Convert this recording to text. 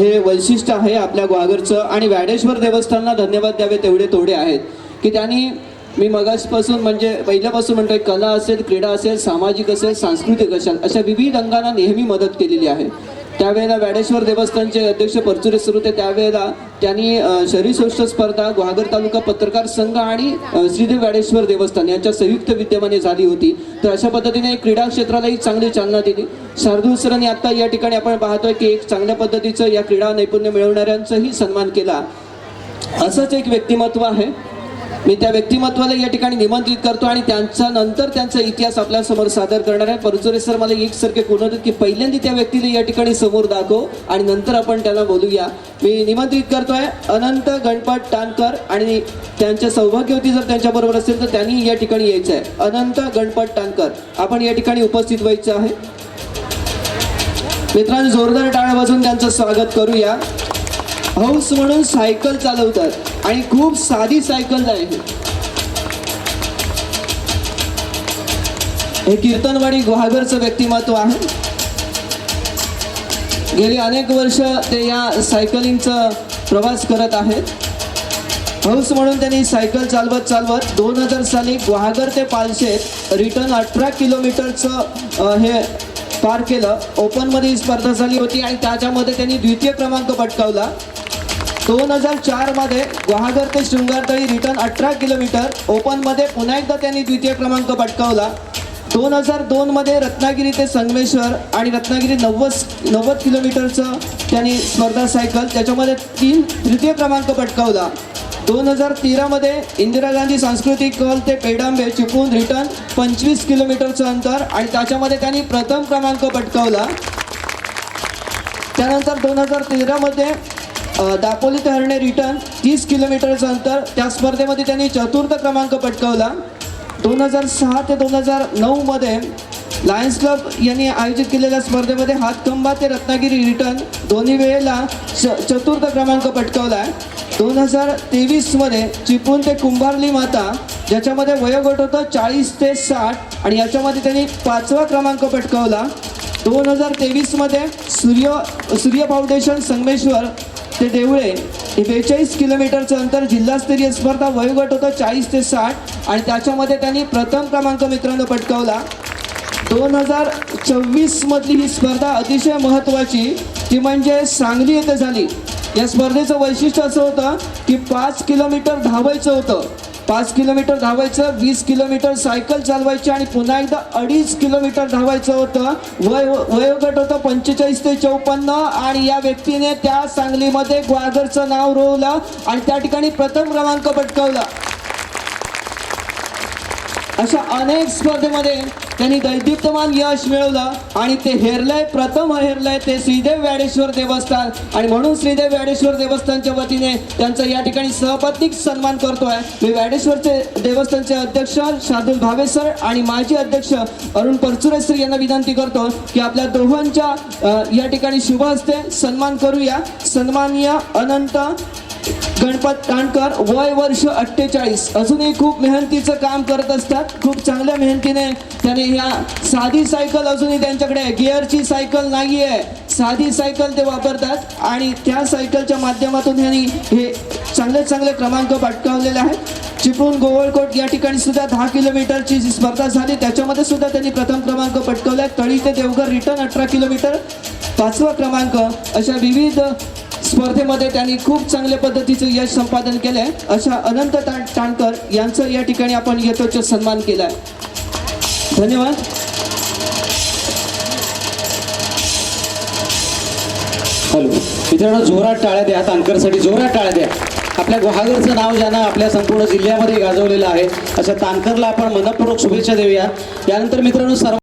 हे वैशिष्ट्य आहे आपल्या ग्वागरचं. आणि व्याडेश्वर देवस्थानला धन्यवाद द्यावे तेवढे तोडे आहेत. की त्यांनी मी मगासपासून म्हणजे पहिल्यापासून म्हणतोय कला असेल क्रीडा असेल सामाजिक असेल सांस्कृतिक असेल अशा विविध अंगांना नेहमी मदत केलेली आहे. त्यावेळेला व्याडेश्वर देवस्थानचे अध्यक्ष परचुरे सर होते. त्यावेळेला त्यांनी अ, शरीरसौष्ठ स्पर्धा गुहागर तालुका पत्रकार संघ आणि श्रीदेव व्याडेश्वर देवस्थान यांच्या संयुक्त विद्यमाने झाली होती. तर अशा पद्धतीने क्रीडा क्षेत्रालाही चांगली चालना दिली. शार्दूल सरांनी आता या ठिकाणी आपण पाहतोय की एक चांगल्या पद्धतीचं या क्रीडा नैपुण्य मिळवणाऱ्यांचाही सन्मान केला. असंच एक व्यक्तिमत्व आहे. मी त्या व्यक्तिमत्वाला या ठिकाणी निमंत्रित करतो आणि त्यांचा नंतर त्यांचा इतिहास आपल्यासमोर सादर करणार आहे. परचुरे सर मला एकसारखे कोणतं की पहिल्यांदा त्या व्यक्तीला या ठिकाणी समोर दाखव आणि नंतर आपण त्याला बोलूया. मी निमंत्रित करतोय अनंत गणपत टानकर आणि त्यांच्या सौभाग्यवती जर त्यांच्याबरोबर असेल तर त्यांनी या ठिकाणी यायचं आहे. अनंत गणपत टानकर आपण या ठिकाणी उपस्थित व्हायचं आहे. मित्रांनो जोरदार टाळ्या वाजवून त्यांचं स्वागत करूया. हौस म्हणून सायकल चालवतात आणि खूप साधी सायकल आहे हे. कीर्तनवाडी गुहागरचं व्यक्तिमत्व आहे. गेली अनेक वर्ष ते या सायकलिंगचा प्रवास करत आहेत. हौस म्हणून त्यांनी सायकल चालवत चालवत दोन हजार साली गुहागर ते पालशेत रिटर्न अठरा किलोमीटरचं हे पार केलं. ओपनमध्ये ही स्पर्धा झाली होती आणि त्याच्यामध्ये त्यांनी द्वितीय क्रमांक पटकावला. दोन हजार चारमध्ये गुहागर ते शृंगारतळी रिटर्न अठरा किलोमीटर. ओपनमध्ये पुन्हा एकदा त्यांनी द्वितीय क्रमांक पटकावला. दोन हजार दोनमध्ये रत्नागिरी ते संगमेश्वर आणि रत्नागिरी नव्वद नव्वद किलोमीटरचं त्यांनी स्पर्धा सायकल त्याच्यामध्ये तीन तृतीय क्रमांक पटकावला. दोन हजार तेरामध्ये इंदिरा गांधी सांस्कृतिक कल ते पेडांबे चिपळूण रिटर्न पंचवीस किलोमीटरचं अंतर आणि त्याच्यामध्ये त्यांनी प्रथम क्रमांक पटकावला. त्यानंतर दोन हजार तेरामध्ये दापोली ते हरणे रिटर्न तीस किलोमीटरचं अंतर. त्या स्पर्धेमध्ये त्यांनी चतुर्थ क्रमांक पटकावला. दोन हजार सहा ते दोन हजार नऊमध्ये लायन्स क्लब यांनी आयोजित केलेल्या स्पर्धेमध्ये हातखंबा ते रत्नागिरी रिटर्न दोन्ही वेळेला च चतुर्थ क्रमांक पटकावला आहे दोन हजार तेवीसमध्ये चिपळूण ते कुंभारली माता ज्याच्यामध्ये वयोगट होतं चाळीस ते साठ आणि याच्यामध्ये त्यांनी पाचवा क्रमांक पटकावला. दोन हजार तेवीसमध्ये सूर्य सूर्य फाउंडेशन संगमेश्वर ते देवळे. हे बेचाळीस किलोमीटरचं अंतर जिल्हास्तरीय स्पर्धा वयोगट होतं चाळीस ते साठ. आणि त्याच्यामध्ये त्यांनी प्रथम क्रमांक मित्रांनो पटकावला. दोन हजार चोवीसमधली ही स्पर्धा अतिशय महत्त्वाची. ती म्हणजे सांगली येथे झाली. या स्पर्धेचं वैशिष्ट्य असं होतं की पाच किलोमीटर धावायचं होतं. पाच किलोमीटर धावायचं वीस किलोमीटर सायकल चालवायची आणि पुन्हा एकदा अडीच किलोमीटर धावायचं होतं. वय हो, वयोगट होतं पंचेचाळीस ते चौपन्न आणि या व्यक्तीने त्या सांगलीमध्ये ग्वागरचं नाव रोवलं आणि त्या ठिकाणी प्रथम क्रमांक पटकावला. अशा अनेक स्पर्धेमध्ये त्यांनी दैदिप्यमान यश मिळवलं आणि ते हेरलंय प्रथम हेरलंय ते श्रीदेव व्याडेश्वर देवस्थान. आणि म्हणून श्रीदेव व्याडेश्वर देवस्थानच्या वतीने त्यांचा या ठिकाणी सहपत्निक सन्मान करतोय. मी व्याडेश्वरचे देवस्थानचे अध्यक्ष शार्दुल भावे सर आणि माजी अध्यक्ष अरुण परचुरे सर यांना विनंती करतो की आपल्या दोघांच्या या ठिकाणी शुभ हस्ते सन्मान करूया. सन्माननीय अनंत गणपत काणकर वय वर्ष अठ्ठेचाळीस. अजूनही खूप मेहनतीचं काम करत असतात. खूप चांगल्या मेहनतीने त्याने ह्या साधी सायकल अजूनही त्यांच्याकडे आहे. गिअरची सायकल नाही आहे साधी सायकल ते वापरतात आणि त्या सायकलच्या माध्यमातून ह्यांनी हे चांगले चांगले क्रमांक पटकावलेले आहेत. चिपळूण गोवळकोट या ठिकाणी सुद्धा दहा किलोमीटरची जी स्पर्धा झाली त्याच्यामध्ये सुद्धा त्यांनी प्रथम क्रमांक पटकावला आहे. तळी ते देवघर रिटर्न अठरा किलोमीटर. पाचवा क्रमांक अशा विविध स्पर्धेमध्ये त्यांनी खूप चांगल्या पद्धतीचं यश संपादन केलंय. अशा अनंत टाणकर यांचं या ठिकाणी आपण यथोच सन्मान केलाय. धन्यवाद. हॅलो. मित्रांनो जोरात टाळ्या द्या तानकरसाठी जोरात टाळ्या द्या. आपल्या गुहागरचं नाव ज्यानं आपल्या संपूर्ण जिल्ह्यामध्ये गाजवलेलं आहे अशा तानकरला आपण मनपूर्वक शुभेच्छा देऊया. यानंतर मित्रांनो सर्व